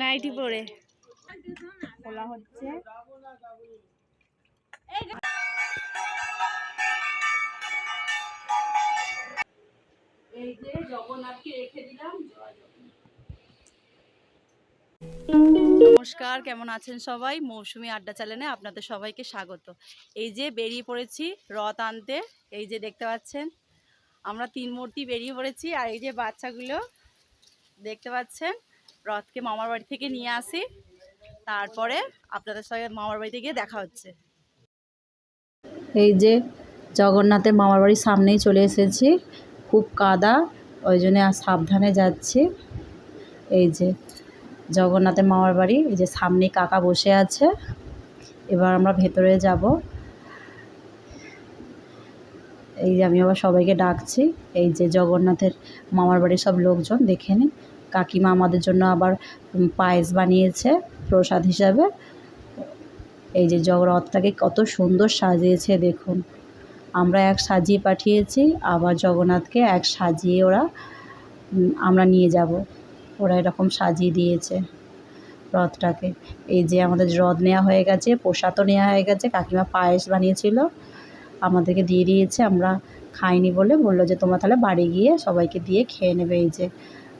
Nightie পরে। খোলা হচ্ছে। এই যে জগন্নাথকে রেখে দিলাম। নমস্কার কেমন আছেন সবাই? মৌসুমি আড্ডা চ্যানেলে আপনাদের সবাইকে স্বাগত। এই যে বেরিয়ে পড়েছি রথ আনতে এই যে দেখতে পাচ্ছেন আমরা তিন মূর্তি বেরিয়ে পড়েছি আর এই যে বাচ্চাগুলো দেখতে পাচ্ছেন রথকে মামার বাড়ি থেকে নিয়ে আসি। তারপরে আপনাদের সঙ্গে মামার বাড়িতে গিয়ে দেখা হচ্ছে। এই যে জগন্নাথের মামার বাড়ির সামনেই চলে এসেছি। খুব কাদা, ওই জন্য সাবধানে যাচ্ছি। এই যে জগন্নাথের মামার বাড়ি, এই যে সামনে কাকা বসে আছে। এবার আমরা ভেতরে যাব। এই যে আমি আবার সবাইকে ডাকছি। এই যে জগন্নাথের মামার বাড়ির সব লোকজন, দেখে নিন। কাকিমা আমাদের জন্য আবার পায়েস বানিয়েছে প্রসাদ হিসাবে। এই যে জগরথটাকে কত সুন্দর সাজিয়েছে দেখুন। আমরা এক সাজিয়ে পাঠিয়েছি, আবার জগন্নাথকে এক সাজিয়ে ওরা আমরা নিয়ে যাব। ওরা এরকম সাজিয়ে দিয়েছে রথটাকে। এই যে আমাদের রথ নেওয়া হয়ে গেছে, প্রসাদও নেওয়া হয়ে গেছে, কাকিমা পায়েস বানিয়েছিল। আমাদেরকে দিয়ে দিয়েছে, আমরা খাইনি বলে বলল যে তোমরা তাহলে বাড়ি গিয়ে সবাইকে দিয়ে খেয়ে নেবে এই যে।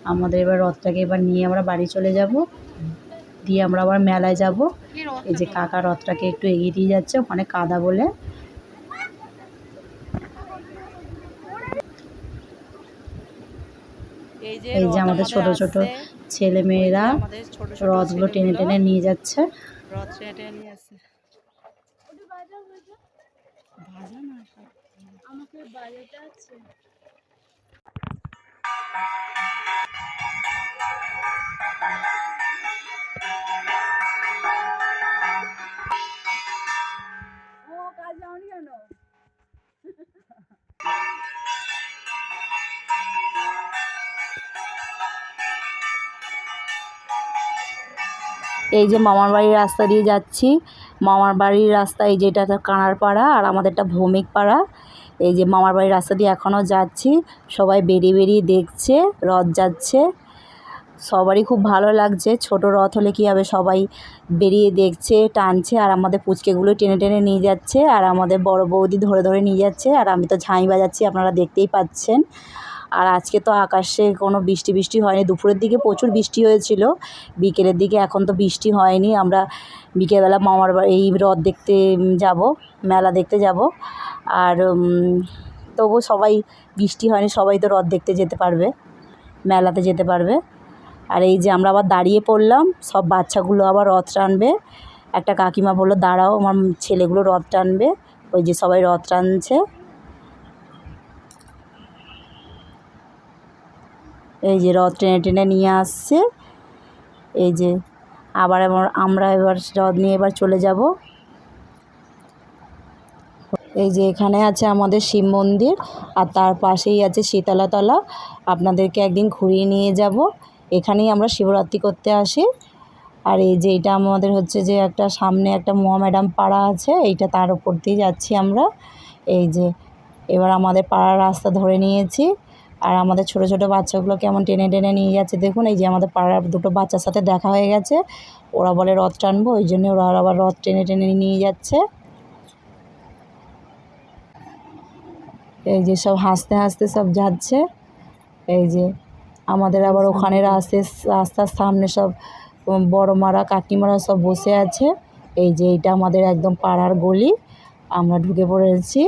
আমাদের এবার রথটাকে এবার নিয়ে আমরা বাড়ি চলে যাব। দিয়ে আমরা আবার মেলায় যাব। এই যে কাকা রথটাকে একটু এগিয়ে দিয়ে যাচ্ছে ওখানে কাদা বলে। এই যে আমাদের ছোট ছোট ছেলে মেয়েরা রথগুলো টেনে টেনে নিয়ে যাচ্ছে। রথ টেনে টেনে নিয়ে আসছে। আমাকে বাজাতে আছে। এই যে মামার বাড়ির রাস্তা দিয়ে যাচ্ছি। মামার বাড়ির রাস্তা এই যেটা কানার পাড়া আর আমাদেরটা ভৌমিক পাড়া। এই যে মামার বাড়ির রাস্তা দিয়ে এখনও যাচ্ছি, সবাই বেরিয়ে বেরিয়ে দেখছে, রথ যাচ্ছে। সবারই খুব ভালো লাগছে, ছোট রথ হলে কী হবে সবাই বেরিয়ে দেখছে, টানছে, আর আমাদের পুচকেগুলো টেনে টেনে নিয়ে যাচ্ছে, আর আমাদের বড় বৌদি ধরে ধরে নিয়ে যাচ্ছে, আর আমি তো ঝাঁই বাজাচ্ছি, আপনারা দেখতেই পাচ্ছেন। আর আজকে তো আকাশে কোনো বৃষ্টি বৃষ্টি হয়নি, দুপুরের দিকে প্রচুর বৃষ্টি হয়েছিল, বিকেলের দিকে এখন তো বৃষ্টি হয়নি, আমরা বিকেলবেলা মামার বাড়ি এই রথ দেখতে যাব, মেলা দেখতে যাব। আর তবু সবাই বৃষ্টি হয়নি, সবাই তো রথ দেখতে যেতে পারবে, মেলাতে যেতে পারবে। আর এই যে আমরা আবার দাঁড়িয়ে পড়লাম, সব বাচ্চাগুলো আবার রথ টানবে। একটা কাকিমা বলল, দাঁড়াও, আমার ছেলেগুলো রথ টানবে। ওই যে সবাই রথ টানছে। এই যে রথ টেনে টেনে নিয়ে আসছে। এই যে আবার আমরা এবার রথ নিয়ে এবার চলে যাব। এই যে এখানে আছে আমাদের শিব মন্দির, আর তার পাশেই আছে শীতলাতলা আপনাদেরকে একদিন ঘুরিয়ে নিয়ে যাব। এখানেই আমরা শিবরাত্রি করতে আসি। আর এই যে এটা আমাদের হচ্ছে যে একটা সামনে একটা মহাম্যাডাম পাড়া আছে, এইটা তার উপর দিয়ে যাচ্ছি আমরা। এই যে এবার আমাদের পাড়ার রাস্তা ধরে নিয়েছি। আর আমাদের ছোট ছোট বাচ্চাগুলো কেমন টেনে টেনে নিয়ে যাচ্ছে দেখুন। এই যে আমাদের পাড়ার দুটো বাচ্চার সাথে দেখা হয়ে গেছে। ওরা বলে রথ টানবো, ওই জন্য ওরা আবার রথ টেনে টেনে নিয়ে যাচ্ছে। এই যে সব হাসতে হাসতে সব যাচ্ছে। এই যে আমাদের আবার ওখানে রাস্তে রাস্তার সামনে সব বড় মারা, কাকিমারা সব বসে আছে। এই যে এইটা আমাদের একদম পাড়ার গলি। আমরা ঢুকে পড়েছি।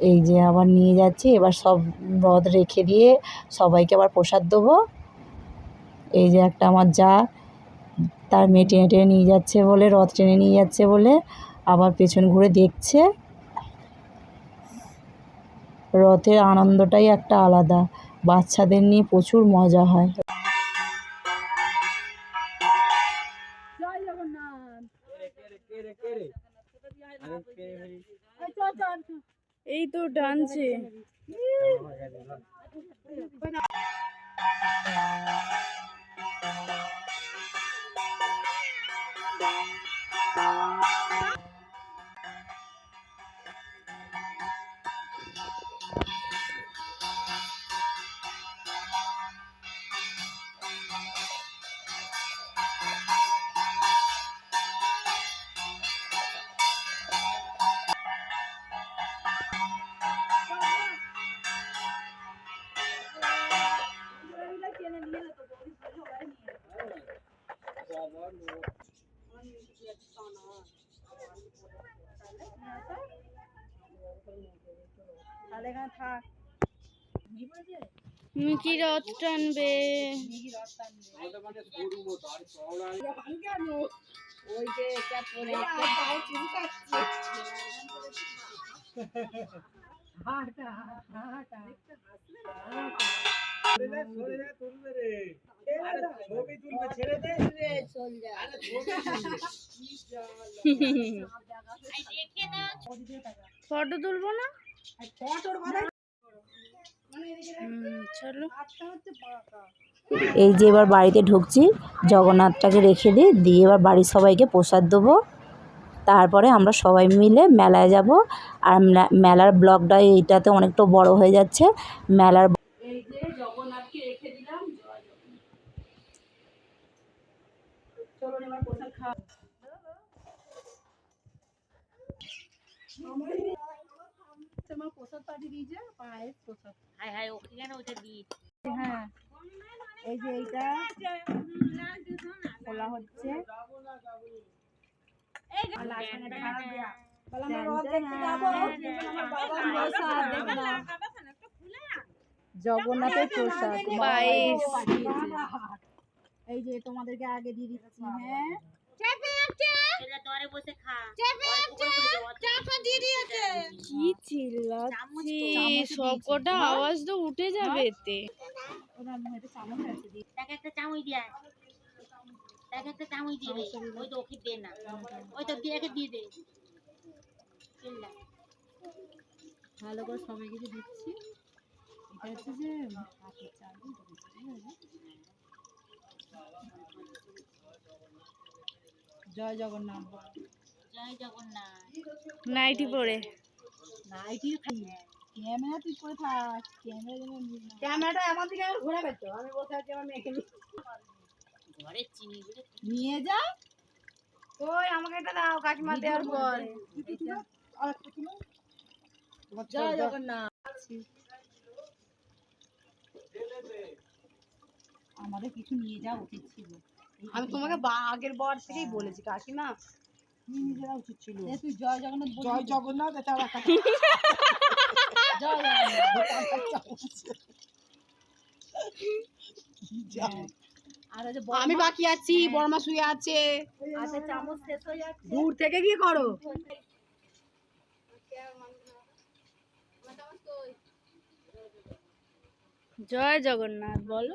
এই যে আবার নিয়ে যাচ্ছি। এবার সব রথ রেখে দিয়ে সবাইকে আবার প্রসাদ দেবো। এই যে একটা আমার যা, তার মেয়ে টেনে টেনে নিয়ে যাচ্ছে বলে, রথ টেনে নিয়ে যাচ্ছে বলে আবার পেছন ঘুরে দেখছে। রথের আনন্দটাই একটা আলাদা। বাচ্চাদের নিয়ে প্রচুর মজা হয়। এই তো ডানছে Thank you. তাহলে এখানে থাক মিকি রথ টানবে ফটো তুলবো না? চলো। বাঁকা। এই যে এবার বাড়িতে ঢুকছি জগন্নাথটাকে রেখে দিই দিয়ে এবার বাড়ির সবাইকে প্রসাদ দেবো। তারপরে আমরা সবাই মিলে মেলায় যাব। আর মেলার ব্লগটা এইটাতে অনেকটা বড় হয়ে যাচ্ছে। মেলার এই যে জগন্নাথকে রেখে দিলাম। চলো এবার প্রসাদ খাওয়া তোমার প্রসাদ পাঠিয়ে দিয়েছে পায়েস প্রসাদ। ওকে কেন ওটা দিই হ্যাঁ এই যে এইটা খোলা হচ্ছে। দেয়া। জগন্নাথের প্রসাদ। এই যে তোমাদেরকে আগে দিয়ে দিচ্ছি হ্যাঁ। কি চিল্লাচ্ছি? সব কটা আওয়াজ তো উঠে যাবে এতে। তাকে একটা চামচ দিয়ে তাকে একটা চামচ দিয়ে দে। ওই তো ওকে দে না। ওই তো দিয়ে দিয়ে দে। চিল্লা। ভালো করে সবাই কিছু দিচ্ছি। এটা হচ্ছে যে হাতের চাল? জয় জগন্নাথ জয় জগন্নাথ। নাইটি পরে। নাইটি ক্যামেরা তুই করে থাক ক্যামেরা যেন ক্যামেরাটা আমার দিকে আবার ঘোরাবে তো আমি বসে আছি আমার মেয়েকে ঘরে চিনি বলে নিয়ে যা। ওই আমাকে একটা দাও কাকিমা দেওয়ার পর। জয় জগন্নাথ। আমাদের কিছু নিয়ে যাওয়া উচিত ছিল। আমি তোমাকে আগের বার থেকেই বলেছি কাকিমা। নিয়ে যাওয়া উচিত ছিল। তুই জয় জগন্নাথ জয় জগন্নাথ এটা জয় জগন্নাথ। আর ওই যে আমি বাকি আছি বর্মা শুয়ে আছে। হয়ে দূর থেকে কি করো? জয় জগন্নাথ বলো।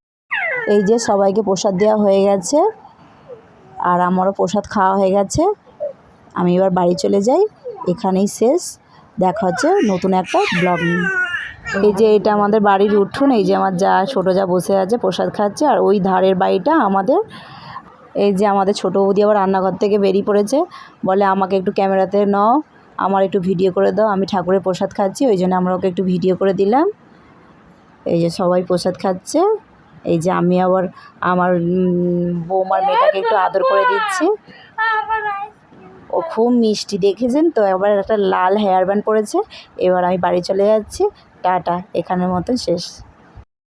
এই যে সবাইকে প্রসাদ দেওয়া হয়ে গেছে, আর আমারও প্রসাদ খাওয়া হয়ে গেছে। আমি এবার বাড়ি চলে যাই, এখানেই শেষ। দেখা হচ্ছে নতুন একটা ব্লগ নিয়ে। এই যে এটা আমাদের বাড়ির উঠুন, এই যে আমার যা ছোটো যা বসে আছে, প্রসাদ খাচ্ছে, আর ওই ধারের বাড়িটা আমাদের। এই যে আমাদের ছোটো বৌদি আবার রান্নাঘর থেকে বেরিয়ে পড়েছে, বলে আমাকে একটু ক্যামেরাতে নাও, আমার একটু ভিডিও করে দাও, আমি ঠাকুরের প্রসাদ খাচ্ছি, ওই জন্য আমরা ওকে একটু ভিডিও করে দিলাম। এই যে সবাই প্রসাদ খাচ্ছে। এই যে আমি আবার আমার বৌমার মেয়েটাকে একটু আদর করে দিচ্ছি। ও খুব মিষ্টি, দেখেছেন তো? এবার একটা লাল হেয়ার ব্যান্ড পরেছে। এবার আমি বাড়ি চলে যাচ্ছি। টাটা, এখানের মতন শেষ।